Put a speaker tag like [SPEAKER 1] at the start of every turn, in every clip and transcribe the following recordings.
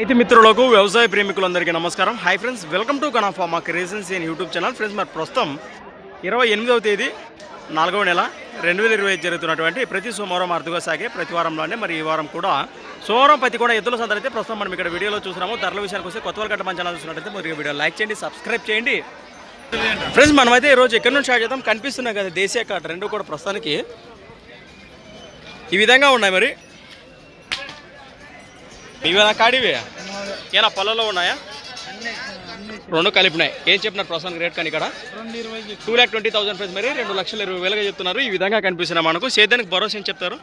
[SPEAKER 1] అయితే మిత్రులకు వ్యవసాయ ప్రేమికులందరికీ నమస్కారం. హాయ్ ఫ్రెండ్స్ వెల్కమ్ టు కనాఫామా క్రియేషన్స్ అని యూట్యూబ్ ఛానల్ ఫ్రెండ్స్ మరి ప్రస్తుతం ఇరవై ఎనిమిదవ తేదీ నాలుగవ నెల రెండు వేల ఇరవై జరుగుతున్నటువంటి ప్రతి సోమవారం అర్థగా సాగే ప్రతి వారంలోనే మరి ఈ వారం కూడా సోమవారం ప్రతి కూడా ఎద్దుల సందర్ అయితే ప్రస్తుతం మనం ఇక్కడ వీడియోలో చూసినాము ధరల విషయానికి వస్తే కొత్త వాళ్ళ మన ఛానల్ చూసినట్టయితే మరి వీడియో లైక్ చేయండి సబ్స్క్రైబ్ చేయండి. ఫ్రెండ్స్ మనమైతే ఈరోజు ఎక్కడి నుంచి స్టార్ట్ చేద్దాం? కనిపిస్తున్నాయి కదా దేశీయ కాట రెండు కూడా ప్రస్తుతానికి ఈ విధంగా ఉన్నాయి మరి. ఇవేనా కాడివే? ఏనా పొలంలో ఉన్నాయా? రెండు కలిపినాయి. ఏం చెప్పినారు ప్రస్తుతానికి రేట్ కానీ ఇక్కడ? Two lakh twenty thousand friends మరి రెండు లక్షల ఇరవై వేలుగా చెప్తున్నారు. ఈ విధంగా కనిపిస్తున్నాయి మనకు. సేద్యానికి భరోసా ఏం చెప్తారు?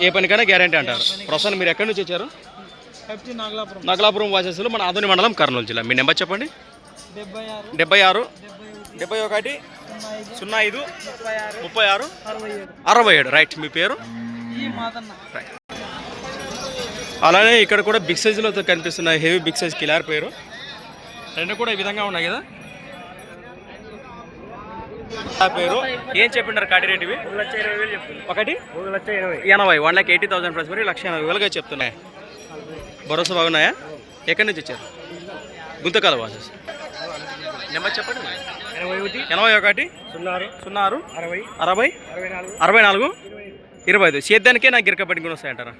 [SPEAKER 1] ఏ పనికైనా గ్యారంటీ అంటారు. ప్రస్తుతం మీరు ఎక్కడి నుంచి వచ్చారు?
[SPEAKER 2] నాగలాపురం.
[SPEAKER 1] వాసస్సులు మన ఆధుని మండలం కర్నూలు జిల్లా. మీ నెంబర్ చెప్పండి?
[SPEAKER 2] డెబ్బై ఆరు.
[SPEAKER 1] డెబ్బై
[SPEAKER 2] ఒకటి. సున్నా ఐదు. ముప్పై ఆరు. అరవై ఏడు.
[SPEAKER 1] రైట్. మీ పేరు?
[SPEAKER 2] మాతన్న
[SPEAKER 1] అలానే ఇక్కడ కూడా బిగ్ సైజులో కనిపిస్తున్నాయి హెవీ బిగ్ సైజ్ కిలార్ పేరు. రెండు కూడా ఈ విధంగా ఉన్నాయి కదా. పేరు. ఏం చెప్పిండారు కాటి రేట్ ఇవి? ఒకటి? ఎనభై. One lakh eighty thousand price మరి లక్ష ఎనభై వేలుగా చెప్తున్నాయి. భరోసా బాగున్నాయా? ఎక్కడి నుంచి వచ్చారు? గుంతకాల వాసెస్. నెంబర్ చెప్పండి ఎనభై ఒకటి
[SPEAKER 2] సున్నా
[SPEAKER 1] సున్నా ఆరు
[SPEAKER 2] అరవై
[SPEAKER 1] అరవై
[SPEAKER 2] అరవై నాలుగు
[SPEAKER 1] ఇరవై ఐదు. సేద్యానికే నాకు గిరక పట్టుకుని వస్తాయంటారా?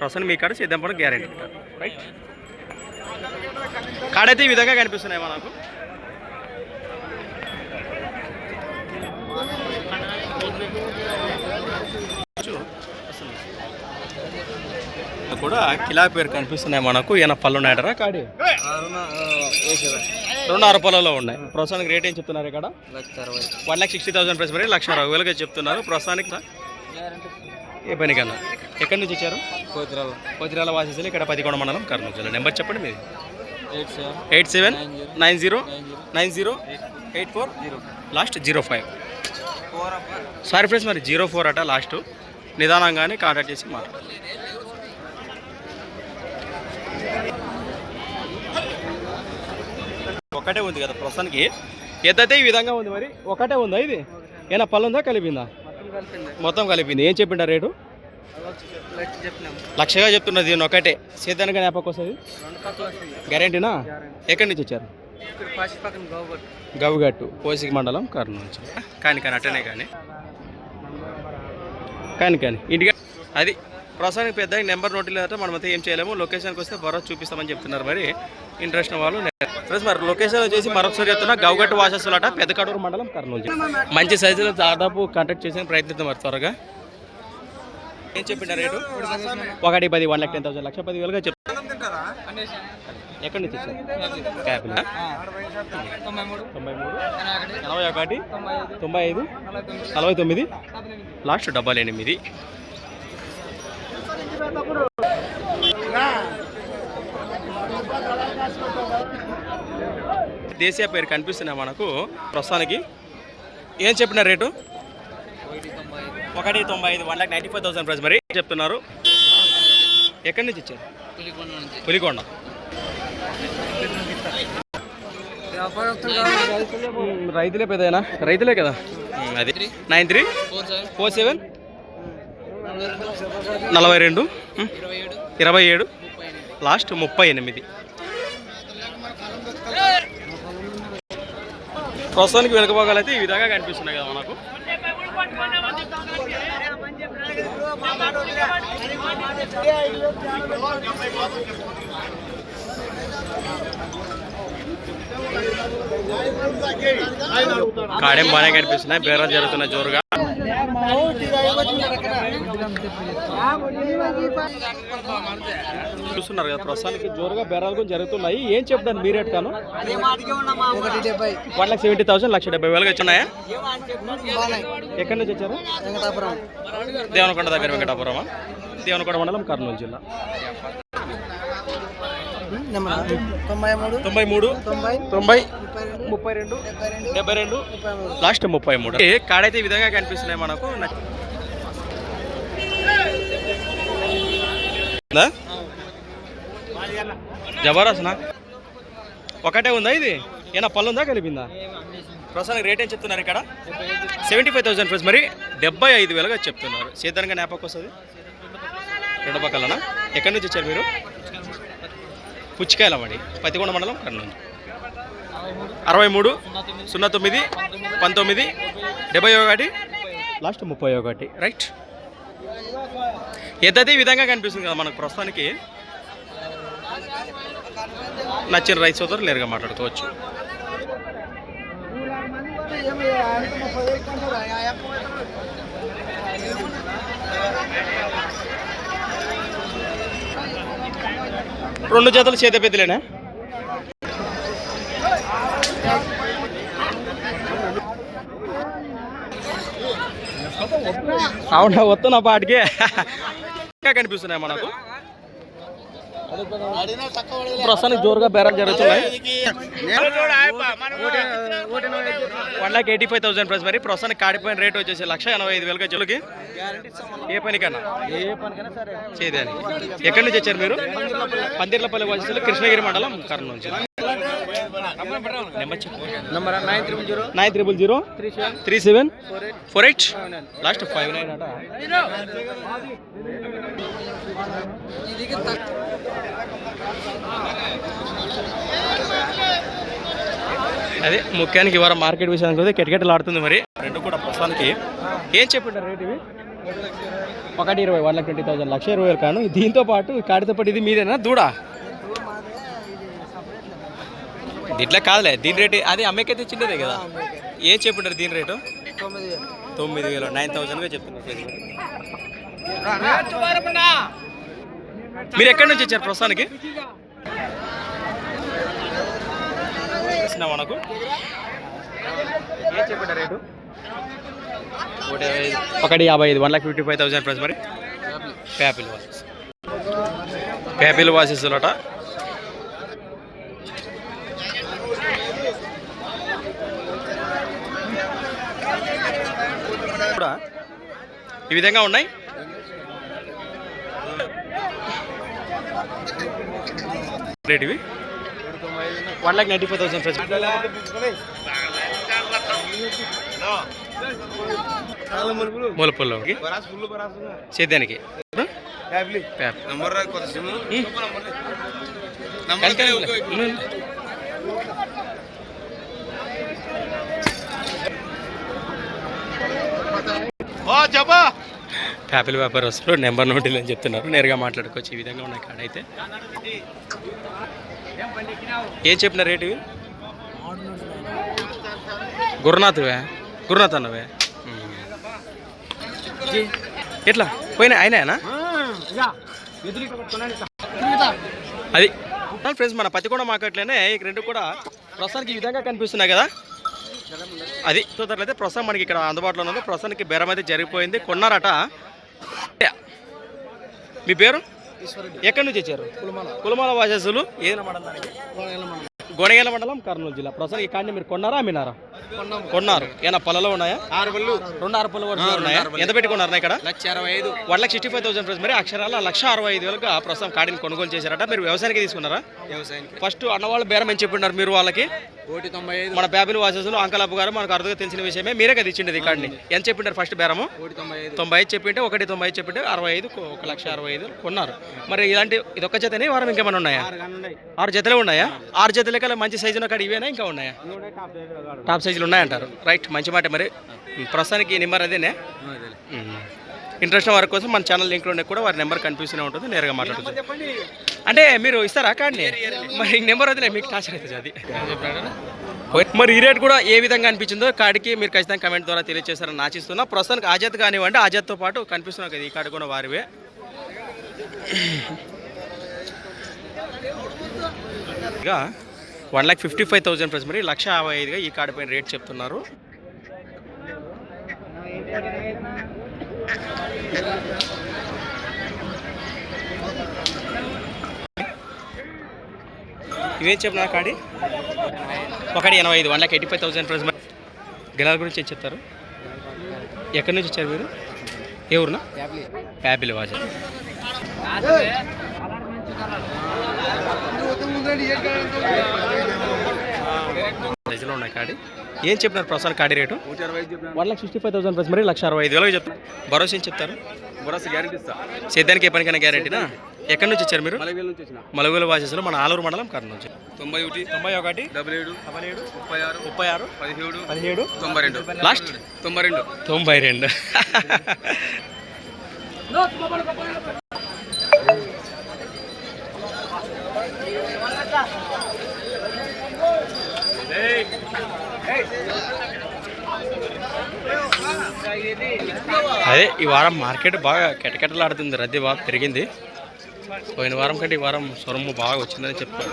[SPEAKER 1] ప్రస్తుతం మీ కాడ సేద్యం పని గ్యారెంటీ రైట్ కాడైతే ఈ విధంగా కనిపిస్తున్నాయి మనకు కూడా కిలా పేరు కనిపిస్తున్నాయి మనకు. ఈయన పళ్ళు ఉన్నాయటరా కాడి? రెండు ఆరు పొలాల్లో ఉన్నాయి. ప్రస్తుతానికి రేట్ ఏం చెప్తున్నారు ఇక్కడ? One lakh sixty thousand price మరి లక్ష అరవై వేలుగా చెప్తున్నారు. ప్రస్తుతానికి ఏ పనికన్నా ఎక్కడి నుంచి వచ్చారు?
[SPEAKER 2] కోతిరాల.
[SPEAKER 1] కొద్దిరాల వాసేసి ఇక్కడ పదికొండ మండలం కర్నూలు జిల్లా నెంబర్ చెప్పండి మీది.
[SPEAKER 2] Eight seven
[SPEAKER 1] nine zero nine zero eight four
[SPEAKER 2] zero.
[SPEAKER 1] Last zero five. Sorry friends మరి జీరో ఫోర్ అట లాస్ట్. నిదానంగానే కాంటాక్ట్ చేసి మాట్లాడాలి ఒకటే ఉంది కదా ప్రస్తుతానికి. ఎద్దైతే ఈ విధంగా ఉంది మరి. ఒకటే ఉందా ఇది? ఏనా పళ్ళు ఉందా కలిపిందా.
[SPEAKER 2] మొత్తం కలిపింది.
[SPEAKER 1] ఏం చెప్పిండా రేటు? లక్షగా చెప్తున్నది దీన్ని ఒకటే. సేద్యానికి జ్ఞాపకం వస్తుంది?
[SPEAKER 2] గ్యారంటీనా?
[SPEAKER 1] గ్యారెంటీనా ఎక్కడి నుంచి వచ్చారు? గవ్గట్టు పోసిక మండలం కర్నూలు నుంచి. కానీ కానీ అట్టనే కానీ. కానీ కానీ ఇంటికి అది ప్రస్తుతానికి పెద్ద నెంబర్ నోట్ లేదంటే మనమైతే ఏం చేయలేము. లొకేషన్కి వస్తే బరో చూపిస్తామని చెప్తున్నారు మరి. ఇంట్రెస్ట్ వాళ్ళు ఫ్రెండ్స్ మరి లొకేషన్ వచ్చేసి మరొకసారి చెప్తున్నా గౌగట్టు వాసస్సులట పెద్ద కడూరు మండలం కర్నూలు మంచి సైజులో దాదాపు కాంటాక్ట్ చేసి ప్రయత్నిద్దాం మరి త్వరగా. ఏం చెప్పిండ రేటు? ఒకటి పది వన్ లాక్ టెన్ థౌసండ్ లక్ష పది వేలుగా చెప్ ఎక్కడి నుంచి
[SPEAKER 2] తొంభై మూడు
[SPEAKER 1] తొంభై మూడు.
[SPEAKER 2] ఎనభై
[SPEAKER 1] ఎనభై
[SPEAKER 2] ఒకటి తొంభై ఐదు. నలభై తొమ్మిది.
[SPEAKER 1] నలభై లాస్ట్ డబల్ ఎనిమిది. దేశీయ పేరు కనిపిస్తున్నాయి మనకు ప్రస్తుతానికి. ఏం చెప్పిన రేటు?
[SPEAKER 2] ఒకటి తొంభై ఐదు
[SPEAKER 1] one lakh ninety five thousand price మరి. చెప్తున్నారు. ఎక్కడి నుంచి ఇచ్చారు?
[SPEAKER 2] పులికొండ రైతులే
[SPEAKER 1] పెద్దనా రైతులే కదా? అది. Nine three?
[SPEAKER 2] Four seven.
[SPEAKER 1] నలభై రెండు?
[SPEAKER 2] ఇరవై ఏడు?
[SPEAKER 1] లాస్ట్ ముప్పై ఎనిమిది. ప్రస్తుతానికి వెనుకభాగాలు అయితే ఈ విధంగా కనిపిస్తున్నాయి కదా మనకు. మాట్లాడుతున్నాడు కాడేం బాగానే కనిపిస్తున్నాయి. బేరాలు జరుగుతున్నాయి జోరుగా. చూస్తున్నారు కదా ప్రస్తుతానికి జోరుగా బేరాలు కూడా జరుగుతున్నాయి. ఏం చెప్తాను మీ రేట్ కాను? వన్ లాక్ సెవెంటీ థౌసండ్ లక్ష డెబ్బై వేలుగా వచ్చినాయా ఎక్కడి నుంచి వచ్చారు? దేవనకొండ దగ్గర వెంకటాపురమా? దేవనకొండ మండలం కర్నూలు జిల్లా.
[SPEAKER 2] తొంభై మూడు
[SPEAKER 1] తొంభై మూడు
[SPEAKER 2] తొంభై
[SPEAKER 1] తొంభై
[SPEAKER 2] ముప్పై రెండు డెబ్బై రెండు
[SPEAKER 1] లాస్ట్ ముప్పై మూడు. ఏ కాడైతే ఈ విధంగా కనిపిస్తున్నాయి మనకు? ఉందా? జబర్దస్త్ ఒకటే ఉందా ఇది? ఏనా పళ్ళు ఉందా కలిపిందా? ప్రస్తుతానికి రేట్ ఏం చెప్తున్నారు ఇక్కడ? సెవెంటీ ఫైవ్ థౌసండ్ ప్లస్ మరి డెబ్బై ఐదు వేలుగా చెప్తున్నారు. సేద్యానికి జ్ఞాపకం వస్తుంది. రెండు పక్కలనా? ఎక్కడి నుంచి వచ్చారు మీరు? పుచ్చికాయలవాడి పతికొండ మండలం కర్నూలు. అరవై మూడు సున్నా తొమ్మిది పంతొమ్మిది డెబ్బై ఒకటి. లాస్ట్ ముప్పై ఒకటి. రైట్. ఎద్దది ఈ విధంగా కనిపిస్తుంది కదా మనకు ప్రస్తుతానికి నచ్చిన రైతు సోదరు నేరుగా మాట్లాడుకోవచ్చు. రెండు జతలు చేత పెద్దలేనా అవునా వస్తున్నా పాటికి. ఇంకా కనిపిస్తున్నాయి మనకు? ప్రస్తుతానికి జోరుగా బేరాలు జరుగుతున్నాయి. One lakh eighty five thousand price మరి ప్రస్తుతానికి కాడిపోయిన రేట్ వచ్చేసి లక్ష ఎనభై ఐదు వేలుగా చెలుకి ఏ పనికన్నా
[SPEAKER 2] ఏ పనికైనా సరే.
[SPEAKER 1] చేయదాని ఎక్కడి నుంచి వచ్చారు మీరు? పందిర్లపల్లి వయసులో కృష్ణగిరి మండలం కర్నూలు నుంచి నెంబర్ చెప్పు
[SPEAKER 2] number nine triple zero
[SPEAKER 1] nine triple zero
[SPEAKER 2] three seven
[SPEAKER 1] three seven
[SPEAKER 2] four eight
[SPEAKER 1] last five nine అదే ముఖ్యానికి ఇవాళ మార్కెట్ విషయానికి వస్తే కిటకిటలు ఆడుతుంది మరి రెండు కూడా ప్రస్తుతానికి ఏం చెప్పింటారు రేట్ ఇవి ఒకటి ఇరవై వన్ లాక్ ట్వంటీ థౌసండ్ లక్ష ఇరవై వేలు కాను దీంతో పాటు కాడితో పాటు ఇది మీదేనా దూడా దీంట్లో కాదులే దీని రేటు అది అమ్మకైతే చిన్నదే కదా. ఏం చెప్పింటారు దీని రేటు?
[SPEAKER 2] తొమ్మిది వేలు.
[SPEAKER 1] నైన్ థౌసండ్గా చెప్తున్నారు మీరు ఎక్కడి నుంచి వచ్చారు ప్రస్తుతానికి? మనకు. ఏం రేటు? ఒకటి యాభై ఐదు one lakh fifty five thousand price మరి. ప్యాపిల్ వాసెస్. ప్యాపిల్ వాసెస్ అట కూడా ఈ విధంగా ఉన్నాయి రేట్ ఇవి one lakh ninety five thousand friends సేద్యానికి ప్యాప్. ఉమ్. కలికాలి. ఉమ్. ప్యాపిల్ వ్యాపారస్తులు నెంబర్ నోటీలు అని చెప్తున్నారు. నేరుగా మాట్లాడుకోవచ్చు. ఈ విధంగా ఉన్నాయి కాడ అయితే. ఏం చెప్పిన రేటు గురునాథ్వే గురునాథ్ అన్నవే? ఎట్లా? పోయినా అయినాయనా అది. ఫ్రెండ్స్ మన పతికొండ మార్కెట్లోనే ఈ రెండు కూడా ప్రస్తుతానికి ఈ విధంగా కనిపిస్తున్నాయి కదా. అది చూద్దట్లయితే ప్రస్తుతం మనకి ఇక్కడ అందుబాటులో ఉన్నది. ప్రస్తుతానికి బేరం అయితే జరిగిపోయింది. కొన్నారట. మీ పేరు? ఎక్కడి నుంచి వచ్చారు?
[SPEAKER 2] కులమాల.
[SPEAKER 1] వాసస్సులు ఏదైనా మండలం
[SPEAKER 2] కోడగల మండలం
[SPEAKER 1] కర్నూలు జిల్లా. ప్రస్తుతం ఈ కాడిని మీరు కొన్నారా అమ్మినారా?
[SPEAKER 2] కొన్నాము
[SPEAKER 1] కొన్నారు. ఏనా పొలలో ఉన్నాయా?
[SPEAKER 2] ఆరు బళ్ళు
[SPEAKER 1] రెండు ఆరు పొల వరకు ఉన్నాయా? ఎంత పెట్టి కొన్నారా ఇక్కడ?
[SPEAKER 2] లక్ష అరవై ఐదు.
[SPEAKER 1] One lakh sixty five thousand price మరి అక్షరాల లక్ష అరవై ఐదు వేలుగా ప్రస్తుతం కాడిని కొనుగోలు చేశారట. మీరు వ్యవసాయానికి తీసుకున్నారా?
[SPEAKER 2] వ్యవసాయానికి.
[SPEAKER 1] ఫస్ట్ అన్నవాళ్ళు బేరం ఏం చెప్పినారు మీరు వాళ్ళకి?
[SPEAKER 2] ఒకటి తొంభై ఐదు.
[SPEAKER 1] మన బ్యాబిల్ వాసస్సులు అంకలాపు గారు మనకు అర్థంగా తెలిసిన విషయమే. మీరే కదా ఇచ్చిండేది ఈ కాడిని ఎంత చెప్పింటారు ఫస్ట్ బేరము?
[SPEAKER 2] తొంభై ఐదు.
[SPEAKER 1] తొంభై ఐదు చెప్పింటే ఒకటి తొంభై ఐదు చెప్పింటే అరవై ఐదు ఒక లక్ష అరవై ఐదు కొన్నారు. మరి ఇలాంటి ఇదొక్క జతనే వారం ఇంకేమైనా ఉన్నాయా?
[SPEAKER 2] ఆరు గంటలు ఉన్నాయి.
[SPEAKER 1] ఆరు జతలే ఉన్నాయా? ఆరు జతలే కల్లా మంచి సైజు ఉన్న కాడ ఇవేనా ఇంకా ఉన్నాయా? టాప్ సైజులు ఉన్నాయంటారు. రైట్ మంచి మాట మరి. ప్రస్తుతానికి నెంబర్ అదేనే? ఇంట్రెస్ట్ వారి కోసం మన ఛానల్ లింక్లో కూడా వారి నెంబర్ కనిపిస్తూనే ఉంటుంది నేరుగా మాట్లాడుతుంది అంటే మీరు ఇస్తారా కార్డ్ని? మరి నెంబర్ వదిలే మీకు టార్చర్ అవుతుంది అది. మరి ఈ రేట్ కూడా ఏ విధంగా అనిపించిందో కార్డుకి మీరు ఖచ్చితంగా కమెంట్ ద్వారా తెలియజేస్తారని ఆశిస్తున్నా. ప్రస్తుతానికి ఆజాత్ కానివ్వండి ఆజాత్తో పాటు కనిపిస్తున్నాం కదా ఈ కార్డు కూడా వారివే. ఇక one lakh fifty five thousand price మరి లక్ష యాభై ఐదుగా ఈ కార్డు పైన రేట్ చెప్తున్నారు. ఇవేం చెప్పిన కాడి ఒకటి ఎనభై ఐదు one lakh eighty five thousand price మరి గిలాల గురించి ఏం చెప్తారు? ఎక్కడి నుంచి వచ్చారు మీరు ఏ ఊరునా? యాపిల్ వాజ. సైజులో ఉన్నాయి కాడి ఏం చెప్పినారు ప్రస్తుతం కాడి rate? One lakh sixty five thousand plus మరి లక్ష అరవై ఐదు వేలకు చెప్తారు. భరోసా ఏం చెప్తారు?
[SPEAKER 2] భరోసా గ్యారెంటీ ఇస్తా.
[SPEAKER 1] సేద్యానికి ఏ పనికైనా గ్యారెంటీనా ఎక్కడి నుంచి వచ్చారు మీరు?
[SPEAKER 2] మలవేల నుంచి వచ్చిన.
[SPEAKER 1] మలగూల వాసెస్లో మన ఆలూరు మండలం కర్నూలు నుంచి.
[SPEAKER 2] తొంభై ఒకటి
[SPEAKER 1] తొంభై ఒకటి
[SPEAKER 2] డబల్ ఏడు
[SPEAKER 1] డబల్ ఏడు
[SPEAKER 2] ముప్పై ఆరు
[SPEAKER 1] ముప్పై ఆరు
[SPEAKER 2] పదిహేడు
[SPEAKER 1] పదిహేడు
[SPEAKER 2] తొంభై రెండు.
[SPEAKER 1] లాస్ట్
[SPEAKER 2] తొంభై రెండు.
[SPEAKER 1] తొంభై రెండు. అదే ఈ వారం మార్కెట్ బాగా కెటకెటలాడుతుంది రద్దీ బాగా పెరిగింది. పోయిన వారం కంటే ఈ వారం సొరము బాగా వచ్చిందని చెప్పారు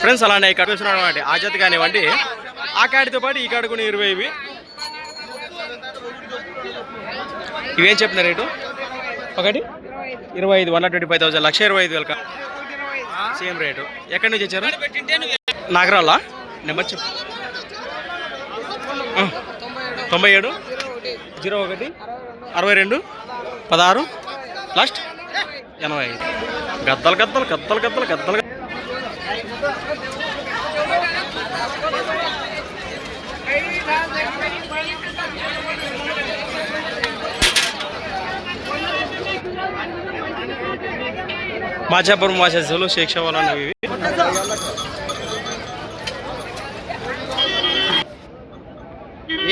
[SPEAKER 1] ఫ్రెండ్స్ అలానే ఇక్కడ చూసినటువంటి ఆ కానివ్వండి. ఆ కాడితో పాటు ఈ కాడ కొన్ని ఇరవై ఇవి. ఇవేం చెప్పిన రేటు? ఒకటి? ఇరవై ఐదు వన్ ట్వంటీ ఫైవ్ థౌసండ్ లక్ష ఇరవై ఐదు వేల సేమ్ రేటు. ఎక్కడి నుంచి వచ్చారు? నాగరాలా? నెంబర్ చెప్పు తొంభై ఏడు? జీరో ఒకటి? అరవై రెండు? పదహారు? లాస్ట్? ఎనభై ఐదు. గద్దలు గద్దలు గద్దలు గద్దలు గద్దలు. మాచాపురం వాసేసులు శిక్ష వాళ్ళని ఇవి.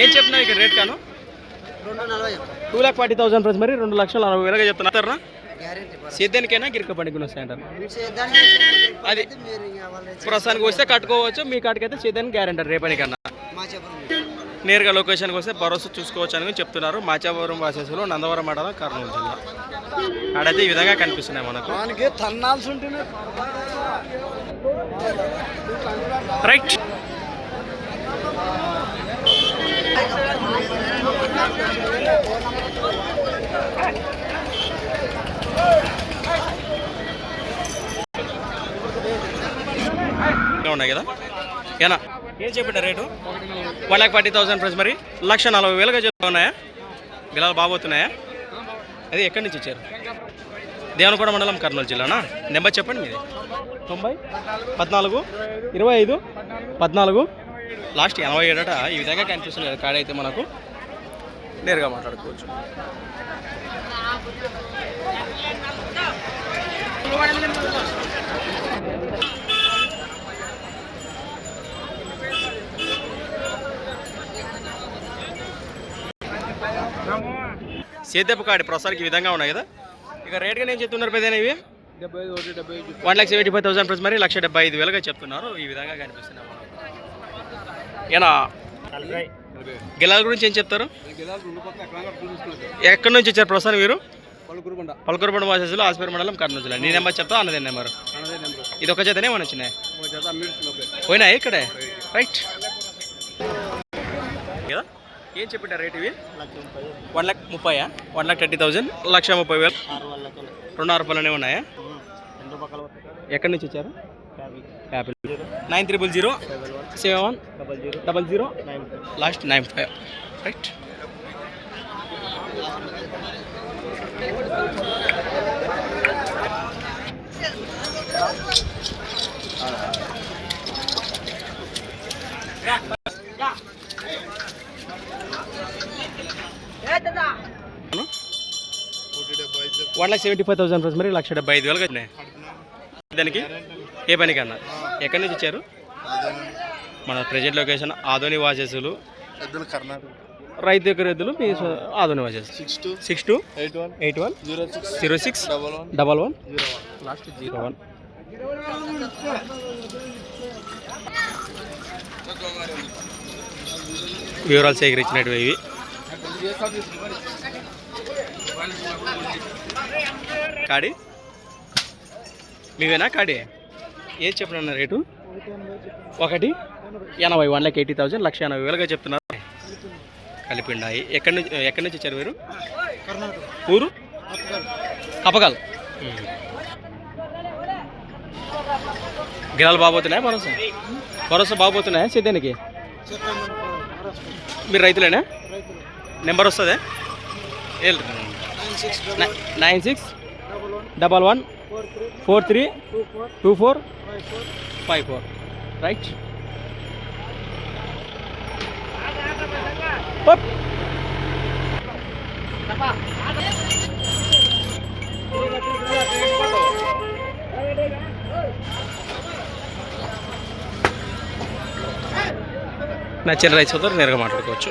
[SPEAKER 1] ఏం చెప్తున్నావు ఇక్కడ రేట్ కాను? Two lakh forty thousand price మరి రెండు లక్షల నలభై వేలుగా చెప్తున్నారా
[SPEAKER 2] గ్యారెంటీ
[SPEAKER 1] సేద్యానికైనా గిరిక అంటారు.
[SPEAKER 2] దానికి
[SPEAKER 1] అది ప్రస్తుతానికి వస్తే కట్టుకోవచ్చు మీ కాటికైతే సేద్యానికి గ్యారెంటీ రేపనికన్నా. నేరుగా లొకేషన్కి వస్తే భరోసా చూసుకోవచ్చు అని చెప్తున్నారు. మాచాపురం వాసేసులు నందవరం మండలం కర్నూలు జిల్లా. ఆడైతే ఈ విధంగా కనిపిస్తున్నాయి మనకు.
[SPEAKER 2] దానికి తన్నాల్సి ఉంటుంది
[SPEAKER 1] రైట్. ఉన్నాయి కదా? ఏనా? ఏం చెప్పండి rate? One lakh forty thousand price మరి. లక్ష నలభై వేలుగా చెప్తున్నాయా గిలాలు బాగోతున్నాయా అది ఎక్కడి నుంచి ఇచ్చారు దేవనకొండ మండలం కర్నూలు జిల్లానా? నెంబర్ చెప్పండి మీది. తొంభై పద్నాలుగు ఇరవై ఐదు పద్నాలుగు. లాస్ట్ ఎనభై ఏడట. ఈ విధంగా కనిపిస్తుంది కదా కాడ అయితే మనకు. నేరుగా మాట్లాడుకోవచ్చు. సేద్యపు కాడి ప్రస్తుతానికి ఈ విధంగా ఉన్నాయి కదా? ఇక రేట్గా నేను చెప్తున్నారు పెద్దనా ఇవి? One lakh seventy five thousand plus మరి లక్ష డెబ్బై ఐదు వేలుగా చెప్తున్నారు. ఈ విధంగా కనిపిస్తున్నాయి మనకు. ఏనా? గిలాల గురించి ఏం చెప్తారు?
[SPEAKER 2] గిలాలు రెండు పక్క ఎక్కడ
[SPEAKER 1] నుంచి వచ్చారు ప్రస్తుతం మీరు?
[SPEAKER 2] పలుకురు బండ
[SPEAKER 1] పలకూరుపండు వాసేసులు ఆస్పేర్ మండలం కర్నూలు జిల్లా. నీ నెంబర్ చెప్తా అన్నదే నెంబర్. ఇది ఒక చేతనే మన వచ్చినాయి?
[SPEAKER 2] ఒక జత అమ్మిడుతున్నప్పుడు
[SPEAKER 1] పోయినా ఇక్కడే? రైట్. ఏం చెప్పారు రేట్ ఇవి? వన్ లాక్ ముప్పయా? వన్ లాక్ థర్టీ థౌజండ్ లక్ష ముప్పై వేలు. రెండు ఆరు రూపాయలనే ఉన్నాయా? ఎక్కడి నుంచి వచ్చారు? Apple nine triple zero seven one double zero last nine five. Right. One lakh seventy five thousand plus మరి లక్ష డెబ్బై ఐదు వేలుగా వచ్చినాయి. దానికి ఏ పనికన్నా? ఎక్కడి నుంచి ఇచ్చారు మన ప్రజెంట్ లొకేషన్ ఆదోని వాసేసులు. రైతు దగ్గర ఎద్దులు మీ Adoni వాసేసు.
[SPEAKER 2] Six two
[SPEAKER 1] six two
[SPEAKER 2] eight one
[SPEAKER 1] eight one
[SPEAKER 2] zero six
[SPEAKER 1] zero six
[SPEAKER 2] double one
[SPEAKER 1] double one
[SPEAKER 2] zero one
[SPEAKER 1] last zero one వివరాలు సేకరించినట్టు ఇవి. కాడి? మీవేనా కాడి? ఏది చెప్పిన రేటు? ఒకటి. ఎనభై వన్ లాక్ ఎయిటీ థౌసండ్ లక్ష ఎనభై వేలుగా చెప్తున్నారు. కలిపిండాయి. ఎక్కడి నుంచి ఎక్కడి నుంచి వచ్చారు మీరు? ఊరు? అపకాల్ గిరాలు బాగోతున్నాయా భరోసా? భరోసా బాగోతున్నాయా సిద్ధానికి మీరు రైతులేనా?
[SPEAKER 2] రైతులు.
[SPEAKER 1] నెంబర్ వస్తుందా?
[SPEAKER 2] Nine six
[SPEAKER 1] nine six
[SPEAKER 2] double one
[SPEAKER 1] double one
[SPEAKER 2] four three
[SPEAKER 1] four three
[SPEAKER 2] two four
[SPEAKER 1] two four
[SPEAKER 2] five four
[SPEAKER 1] five four right నచ్చిన రైస్ అవుతారు నేరుగా మాట్లాడుకోవచ్చు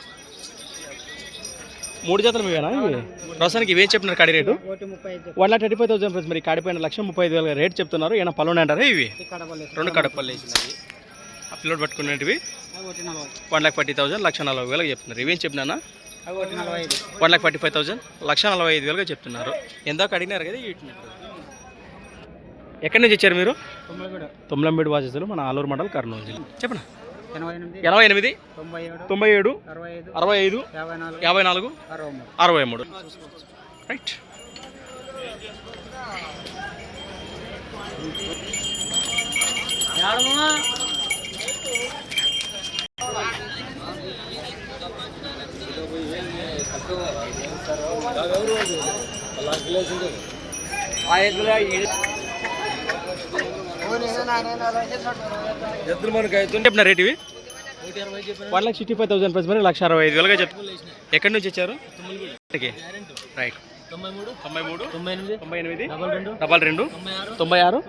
[SPEAKER 1] మూడు జతలు మీవేనా? ఇవి? ప్రస్తుతానికి ఇవేం చెప్పినారు కాడి rate. One lakh thirty five thousand plus మరి కాడిపోయిన లక్ష ముప్పై ఐదు వేల రేట్ చెప్తున్నారు. ఏమైనా పళ్ళు అంటారా ఇవి? రెండు కడపల్లి వేసినవి ఆ పిల్లోడ్ పట్టుకునేటివి వన్ లాక్ ఫార్టీ థౌసండ్ లక్ష నలభై వేలకు చెప్తున్నారు. ఇవేం చెప్పినా one lakh forty five thousand లక్ష నలభై ఐదు వేలుగా చెప్తున్నారు. ఎందాక అడిగినారు కదా ఎక్కడి నుంచి వచ్చారు మీరు? తొమ్మిది వాసెస్లు మన ఆలూరు మండల్ కర్నూలు జిల్లా. చెప్పనా?
[SPEAKER 2] ఎనభై ఎనిమిది తొంభై ఏడు అరవై ఐదు యాభై నాలుగు అరవై మూడు.
[SPEAKER 1] చెప్పిన రేట్ ఇవి? One lakh sixty five thousand plus మరి లక్ష అరవై ఐదు వేలుగా చెప్ ఎక్కడి నుంచి వచ్చారు. రైట్.
[SPEAKER 2] డబల్ రెండు తొంభై ఆరు.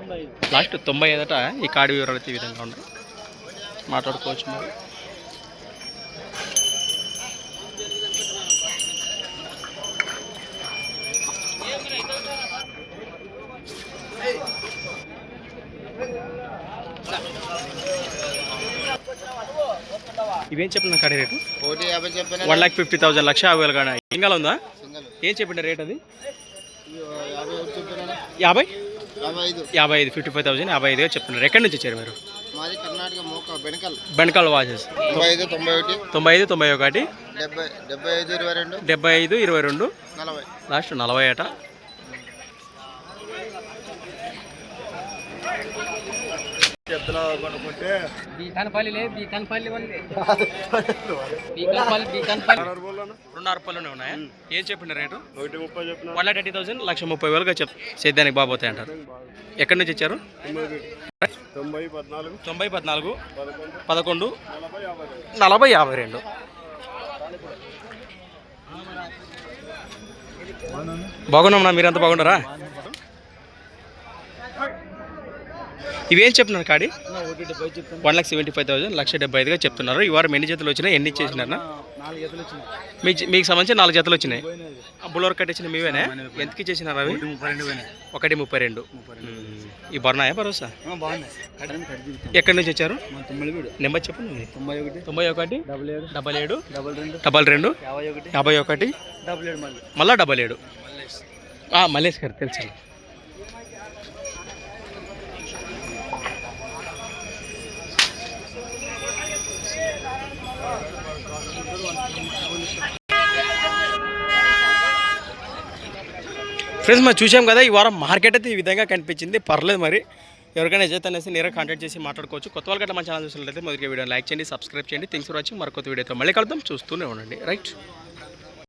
[SPEAKER 1] లాస్ట్ తొంభై ఐదట ఈ కార్డు వివరాలు అయితే ఈ విధంగా ఉన్నాయి. మాట్లాడుకోవచ్చు మరి. ఇవేం చెప్పిన కాడి రేటు?
[SPEAKER 2] ఒకటి యాభై చెప్పిన
[SPEAKER 1] వన్ లాక్ ఫిఫ్టీ థౌసండ్ లక్ష యాభై వేలు కానీ? ఇంకా ఉందా?
[SPEAKER 2] సింగల్.
[SPEAKER 1] ఏం చెప్పిన రేట్ అది?
[SPEAKER 2] యాభై
[SPEAKER 1] యాభై?
[SPEAKER 2] ఐదు.
[SPEAKER 1] ఐదు ఫిఫ్టీ ఫైవ్ థౌసండ్ యాభై ఐదుగా చెప్తున్నారు ఎక్కడి నుంచి వచ్చారు మీరు?
[SPEAKER 2] మాది కర్ణాటక మోక బెనకల్.
[SPEAKER 1] వాచెస్.
[SPEAKER 2] తొంభై ఐదు తొంభై ఒకటి.
[SPEAKER 1] తొంభై ఐదు తొంభై ఒకటి.
[SPEAKER 2] డెబ్బై డెబ్బై ఐదు ఇరవై రెండు.
[SPEAKER 1] డెబ్బై ఐదు ఇరవై రెండు.
[SPEAKER 2] నలభై.
[SPEAKER 1] లాస్ట్ నలభై అట
[SPEAKER 2] చెప్తున్నావు అనుకుంటే
[SPEAKER 3] బీకాన్పల్లి బీకాన్పల్లి వాళ్ళు బీకాన్పల్లి. బీకాన్పల్లి
[SPEAKER 1] రెండున్నర రూపాయలునే ఉన్నాయా? ఏం చెప్పిన రేటు?
[SPEAKER 2] ఒకటి ముప్పై చెప్పిన?
[SPEAKER 1] వన్ లాక్ థర్టీ థౌసండ్ లక్ష ముప్పై వేలుగా చెప్ సేద్యానికి బాబోతాయి అంటారు. ఎక్కడి నుంచి ఇచ్చారు?
[SPEAKER 2] తొంభై పద్నాలుగు.
[SPEAKER 1] తొంభై పద్నాలుగు
[SPEAKER 2] పదకొండు. నలభై యాభై రెండు.
[SPEAKER 1] రెండు. బాగున్నామన్నా మీరంతా బాగున్నారా? ఇవేం చెప్తున్నారు కాడి? One lakh seventy five thousand లక్ష డెబ్బై ఐదుగా చెప్తున్నారు. ఈ వారం ఎన్ని జతలు వచ్చినాయి? ఎన్ని
[SPEAKER 2] వచ్చినాయి.
[SPEAKER 1] మీ మీకు సంబంధించి నాలుగు జతలు వచ్చినాయి? బుల్లర్ కట్టించిన మీవేనా? ఎంతకి ఇచ్చేసినారు అవి? ఒకటి ముప్పై రెండు. ఈ బర్నాయా భరోసా? ఎక్కడి నుంచి వచ్చారు? నెంబర్ చెప్పండి
[SPEAKER 2] తొంభై ఒకటి. డబల్ ఏడు.
[SPEAKER 1] డబల్
[SPEAKER 2] రెండు. యాభై ఒకటి. మళ్ళీ.
[SPEAKER 1] డబల్ ఏడు. మల్లేష్ గారు తెలుసు. ఫ్రెండ్స్ మనం చూసాం కదా ఈ వారం మార్కెట్ అయితే ఈ విధంగా కనిపించింది. పర్లేదు మరి. ఎవరికైనా చేత అనేసి నేరుగా కాంటాక్ట్ చేసి మాట్లాడుకోవచ్చు. కొత్త వాళ్ళ గట్రా మన ఛానల్ చూసినట్లయితే మొదటి వీడియో లైక్ చేయండి సబ్స్క్రైబ్ చేయండి. థింగ్స్ ఫర్ వాచింగ్ మరొక వీడియోతో మళ్ళీ కలుద్దాం. చూస్తూనే ఉండండి. రైట్